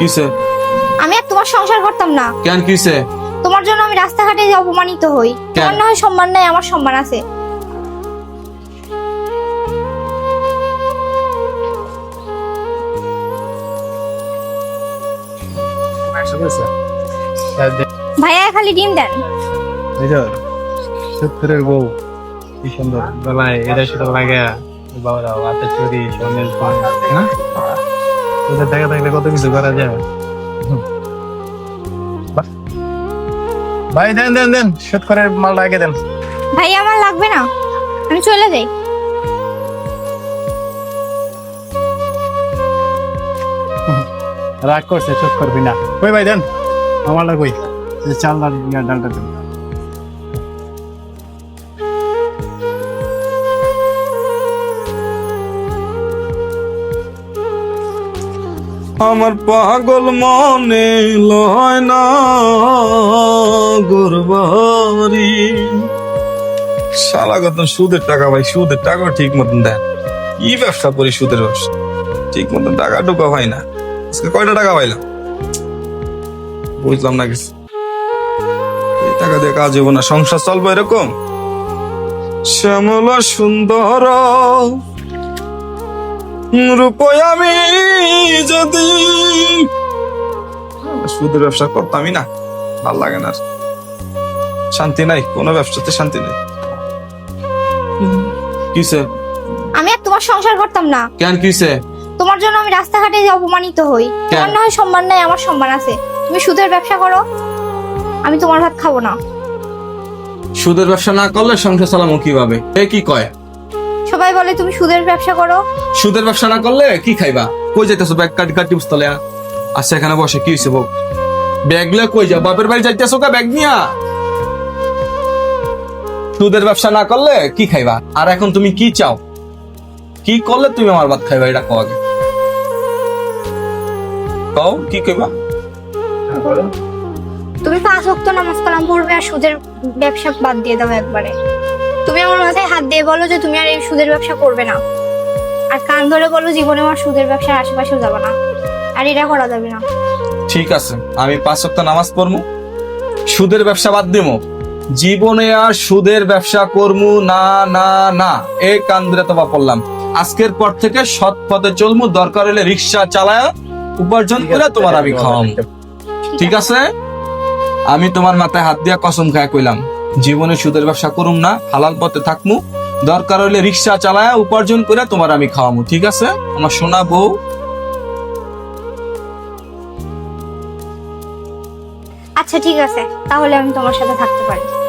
কিসে? আমি আর তোমার সংসার করতাম না। কেন কিসে? তোমার জন্য আমি রাস্তাঘাটে অপমানিত হই। তোমার না হয় সম্মান নাই আমার সম্মান আছে। ভাইয়া খালি ডিম দেন। সত্তরের বউ কি সুন্দর। গলায় এটা সেটা লাগে বাবারা হাতে চুরি ফোন না? তোদের দেখা থাকলে কত কিছু করা যায়? ভাই দেন দেন দেন সত্তরের মালটা আগে দেন। ভাইয়া আমার লাগবে না। আমি চলে যাই। রাগ করছে চোখ করবি না। কই ভাই দেন। আমারটা কই চাল ডাল ডালটা দেন। আমার পাগল মনে লয় না গোরবারি। শালা কত সুদের টাকা ভাই, সুদের টাকা ঠিক মতন দেন কি ব্যবসা করি সুদের ব্যবসা? ঠিক মতন টাকা ঢোকা হয় না। আজকে কয়টা টাকা পাইলাম? বুঝলাম না কিছু। টাকা দিয়ে কাজ হব না, সংসার চলবো এরকম? শ্যামলা সুন্দর রূপই আমি যদি সুদের ব্যবসা করতামই না ভালো লাগে না শান্তি নাই কোনো ব্যবসাতে শান্তি নেই। কিসে আমি আর তোমার সংসার করতাম না। কেন কিসে তোমার জন্য আমি রাস্তাঘাটে অপমানিত হই তোমার না হয় সম্মান নাই আমার সম্মান আছে। তুমি সুদের ব্যবসা করো আমি তোমার ভাত খাব না। সুদের ব্যবসা না করলে সংসার চালামো কীভাবে? এ কি কয়? সবাই বলে তুমি সুদের ব্যবসা করো। সুদের ব্যবসা না করলে কি খাইবা? কই যাইতেছো? ব্যাগ কাটি কাটি বুঝতলে আচ্ছা এখানে বসে কি হয়েছে বউ? ব্যাগ লয়ে কই যা বাপের বাড়ি যাইতেছো কা ব্যাগ নিয়া? সুদের ব্যবসা না করলে কি খাইবা? আর এখন তুমি কি চাও? কি করলে তুমি আমার ভাত খাইবা? এটা কও আগে। কও কি কইবা? তুমি পাঁচ ওয়াক্ত নামাজ কালাম পড়বে আর সুদের ব্যবসা বাদ দিয়ে দাও একবারে। তুমি আমার মাথায় হাত দিয়ে বলো যে তুমি আর এই সুদের ব্যবসা করবে না। আর কান ধরে বলো জীবনে আমার সুদের ব্যবসার আশেপাশেও যাবে না। আর এটা করা যাবে না। ঠিক আছে আমি পাঁচ সপ্তাহ নামাজ পড়মু সুদের ব্যবসা বাদ দেবো জীবনে আর সুদের ব্যবসা করমু না না না এই কান্দরে তোমা পড়লাম আজকের পর থেকে সৎ পথে চলমু দরকার হলে রিক্সা চালায়া উপার্জন করে তোমার আমি খাওয়ামু। ঠিক আছে? আমি তোমার মাথায় হাত দিয়া কসম খায় কইলাম। জীবনে সুদের ব্যবসা করুম না, হালাল পথে থাকমু। দরকার হলে রিক্সা চালায় উপার্জন করে তোমার আমি খাওয়ামু, ঠিক আছে? আমার সোনা বউ। আচ্ছা ঠিক আছে। তাহলে আমি তোমার সাথে থাকতে পারি।